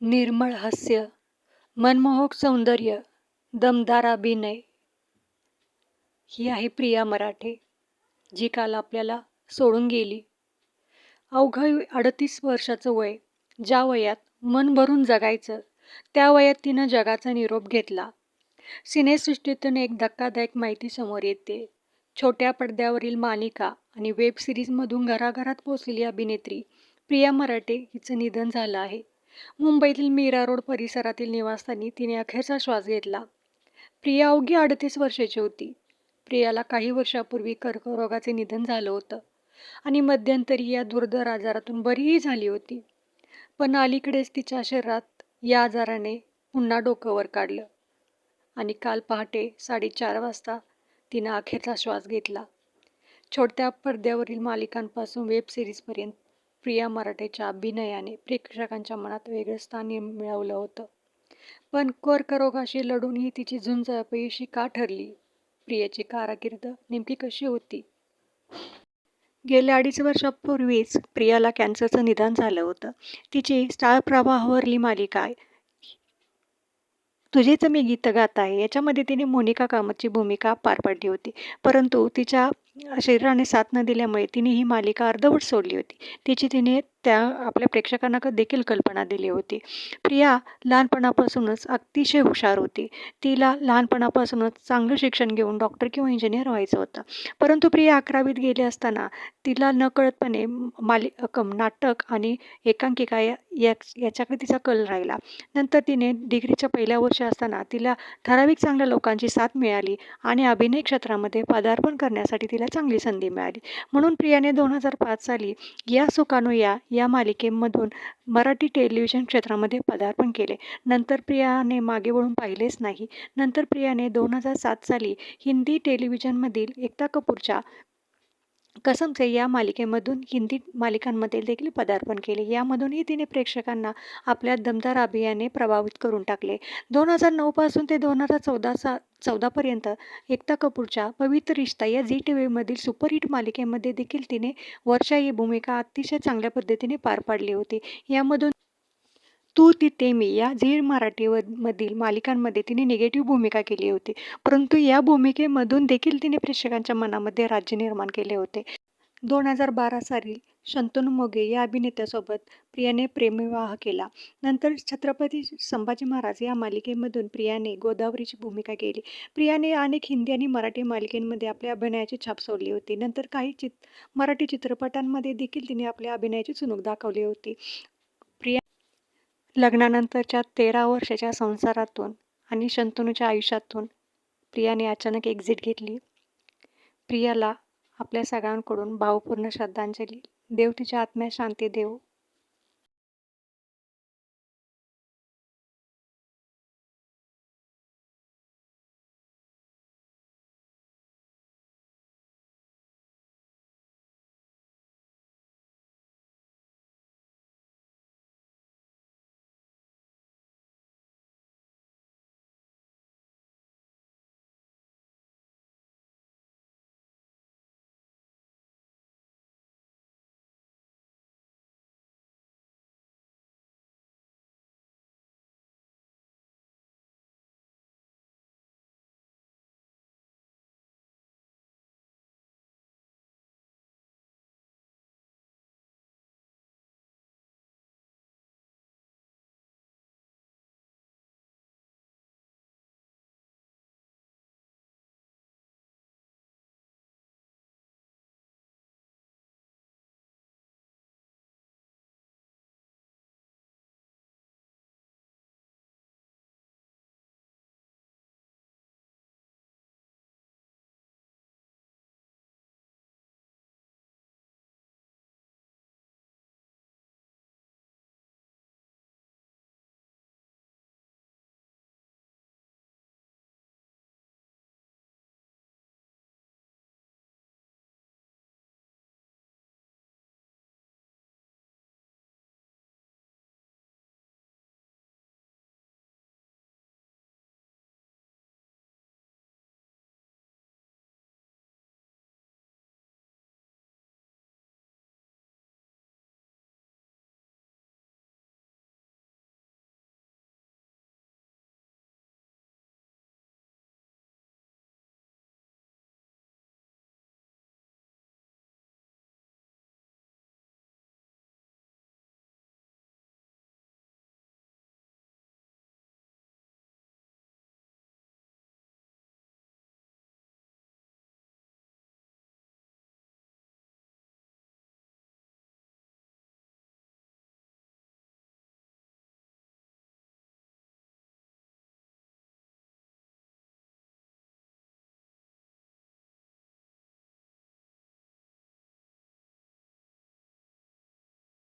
निर्मळ हास्य मनमोहक सौंदर्य दमदार अभिनय. ही आहे प्रिया मराठे जी काल आपल्याला सोडून गेली. अवघं अडतीस वर्षाचं वय ज्या वयात मन भरून जगायचं त्या वयात तिनं जगाचा निरोप घेतला. सिनेसृष्टीतून एक धक्कादायक माहिती समोर येते. छोट्या पडद्यावरील मालिका आणि वेब सिरीजमधून घराघरात पोचलेली अभिनेत्री प्रिया मराठे हिचं निधन झालं आहे. मुंबईतील मीरा रोड परिसरातील निवासस्थानी तिने अखेरचा श्वास घेतला. प्रिया अवघी अडतीस वर्षाची होती. प्रियाला काही वर्षापूर्वी कर्करोगाचे निधन झालं होतं आणि मध्यंतरी या दुर्धर आजारातून बरीही झाली होती. पण अलीकडेच तिच्या शरीरात या आजाराने पुन्हा डोकं वर काढलं आणि काल पहाटे साडेचार वाजता तिनं अखेरचा श्वास घेतला. छोट्या पडद्यावरील मालिकांपासून वेब सिरीजपर्यंत प्रिया मराठेच्या अभिनयाने प्रेक्षकांच्या मनात वेगळं स्थान मिळवलं होतं. पण कर्करोगाशी लढूनही तिची झुंज अपयशी का ठरली? प्रियाची काराकीर्द नेमकी कशी होती? गेल्या अडीच वर्षापूर्वीच प्रियाला कॅन्सरचं निदान झालं होतं. तिची स्टार प्रवाहावरली मालिका तुझेच मी गीत गात आहे याच्यामध्ये तिने मोनिका कामतची भूमिका पार पाडली होती. परंतु तिच्या शरीराने साथ न दिल्यामुळे तिने ही मालिका अर्धवट सोडली होती. तिची तिने त्या आपल्या प्रेक्षकांना देखील कल्पना दिली होती. प्रिया लहानपणापासूनच अतिशय हुशार होती. तिला लहानपणापासूनच चांगलं शिक्षण घेऊन डॉक्टर किंवा इंजिनियर व्हायचं होतं. परंतु प्रिया अकरावीत गेली असताना तिला नकळतपणे मालि नाटक आणि एकांकिका या याच्याकडे तिचा कल राहिला. नंतर तिने डिग्रीच्या पहिल्या वर्षी असताना तिला ठराविक चांगल्या लोकांची साथ मिळाली आणि अभिनय क्षेत्रामध्ये पदार्पण करण्यासाठी तिला चांगली संधी मिळाली. म्हणून प्रियाने दोन हजार पाच साली या सुकानुया या मालिकेमधून मराठी टेलिव्हिजन क्षेत्रामध्ये पदार्पण केले. नंतर प्रियाने मागे वळून पाहिलेच नाही. नंतर प्रियाने दोन हजार सात साली हिंदी टेलिव्हिजनमधील एकता कपूरच्या कसमचे या मालिकेमधून हिंदी मालिकांमध्ये देखील पदार्पण केले. यामधूनही तिने प्रेक्षकांना आपल्या दमदार अभियाने प्रभावित करून टाकले. दोन हजार नऊपासून ते दोन हजार चौदा सा चौदापर्यंत एकता कपूरच्या पवित्र रिश्ता या झी टी व्हीमधील सुपरहिट मालिकेमध्ये देखील तिने वर्षा ही भूमिका अतिशय चांगल्या पद्धतीने पार पाडली होती. यामधून तू ती मी या झी मराठी मधील मालिकांमध्ये तिने निगेटिव्ह भूमिका केली होती. परंतु या भूमिकेमधून देखील तिने प्रेक्षकांच्या मनामध्ये राज्य निर्माण केले होते. दोन हजार बारा साली शंतनू मोगे या अभिनेत्यासोबत प्रियाने प्रेमविवाह केला. नंतर छत्रपती संभाजी महाराज या मालिकेमधून प्रियाने गोदावरीची भूमिका केली. प्रियाने अनेक हिंदी आणि मराठी मालिकेमध्ये आपल्या अभिनयाची छाप सोडली होती. नंतर काही चित मराठी चित्रपटांमध्ये देखील तिने आपल्या अभिनयाची चुणूक दाखवली होती. प्रिया लग्नानंतरच्या तेरा वर्षाच्या संसारातून आणि शंतनूच्या आयुष्यातून प्रियाने अचानक एक्झिट घेतली. प्रियाला आपल्या सगळ्यांकडून भावपूर्ण श्रद्धांजली देव तिच्या आत्म्यात शांती देव.